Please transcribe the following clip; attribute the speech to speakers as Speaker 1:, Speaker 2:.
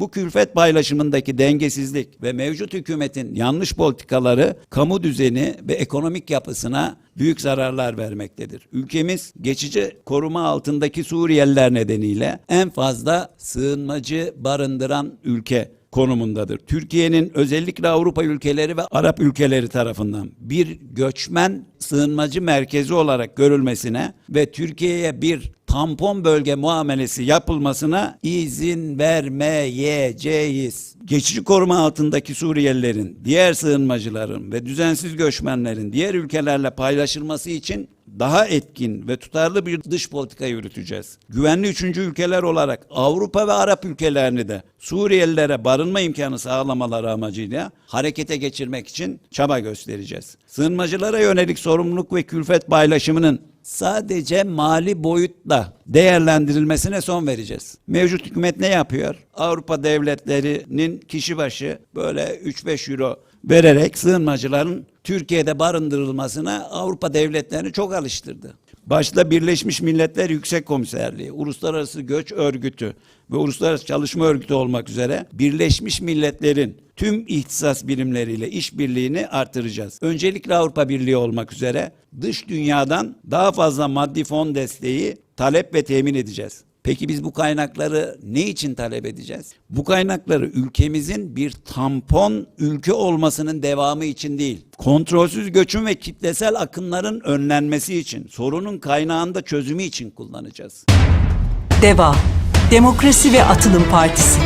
Speaker 1: Bu külfet paylaşımındaki dengesizlik ve mevcut hükümetin yanlış politikaları kamu düzeni ve ekonomik yapısına büyük zararlar vermektedir. Ülkemiz geçici koruma altındaki Suriyeliler nedeniyle en fazla sığınmacı barındıran ülke konumundadır. Türkiye'nin özellikle Avrupa ülkeleri ve Arap ülkeleri tarafından bir göçmen sığınmacı merkezi olarak görülmesine ve Türkiye'ye bir tampon bölge muamelesi yapılmasına izin vermeyeceğiz. Geçici koruma altındaki Suriyelilerin, diğer sığınmacıların ve düzensiz göçmenlerin diğer ülkelerle paylaşılması için daha etkin ve tutarlı bir dış politika yürüteceğiz. Güvenli üçüncü ülkeler olarak Avrupa ve Arap ülkelerini de Suriyelilere barınma imkanı sağlamaları amacıyla harekete geçirmek için çaba göstereceğiz. Sığınmacılara yönelik sorumluluk ve külfet paylaşımının sadece mali boyutla değerlendirilmesine son vereceğiz. Mevcut hükümet ne yapıyor? Avrupa devletlerinin kişi başı böyle 3-5 euro vererek sığınmacıların Türkiye'de barındırılmasına Avrupa devletlerini çok alıştırdı. Başta Birleşmiş Milletler Yüksek Komiserliği, Uluslararası Göç Örgütü ve Uluslararası Çalışma Örgütü olmak üzere Birleşmiş Milletler'in tüm ihtisas birimleriyle işbirliğini artıracağız. Öncelikle Avrupa Birliği olmak üzere dış dünyadan daha fazla maddi fon desteği talep ve temin edeceğiz. Peki biz bu kaynakları ne için talep edeceğiz? Bu kaynakları ülkemizin bir tampon ülke olmasının devamı için değil, kontrolsüz göçün ve kitlesel akınların önlenmesi için, sorunun kaynağında çözümü için kullanacağız.
Speaker 2: DEVA Demokrasi ve Atılım Partisi